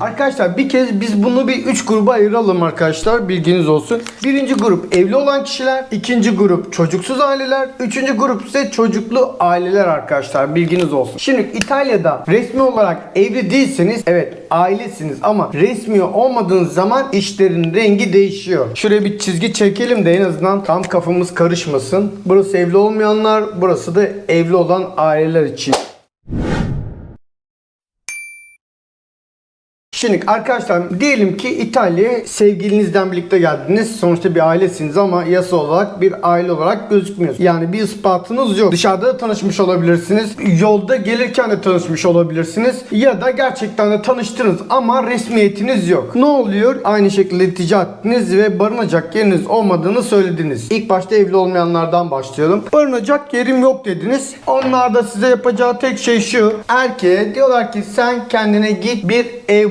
Arkadaşlar bir kez biz bunu bir üç gruba ayıralım arkadaşlar bilginiz olsun. Birinci grup evli olan kişiler, ikinci grup çocuksuz aileler, üçüncü grup ise çocuklu aileler arkadaşlar bilginiz olsun. Şimdi İtalya'da resmi olarak evli değilseniz evet ailesiniz ama resmi olmadığınız zaman işlerin rengi değişiyor. Şuraya bir çizgi çekelim de en azından tam kafamız karışmasın. Burası evli olmayanlar, burası da evli olan aileler için. Şimdi arkadaşlar diyelim ki İtalya'ya sevgilinizden birlikte geldiniz. Sonuçta bir ailesiniz ama yasa olarak bir aile olarak gözükmüyorsunuz. Yani bir ispatınız yok. Dışarıda da tanışmış olabilirsiniz. Yolda gelirken de tanışmış olabilirsiniz. Ya da gerçekten de tanıştınız ama resmiyetiniz yok. Ne oluyor? Aynı şekilde iltica ettiniz ve barınacak yeriniz olmadığını söylediniz. İlk başta evli olmayanlardan başlayalım. Barınacak yerim yok dediniz. Onlar da size yapacağı tek şey şu. Erkeğe diyorlar ki sen kendine git bir ev bul.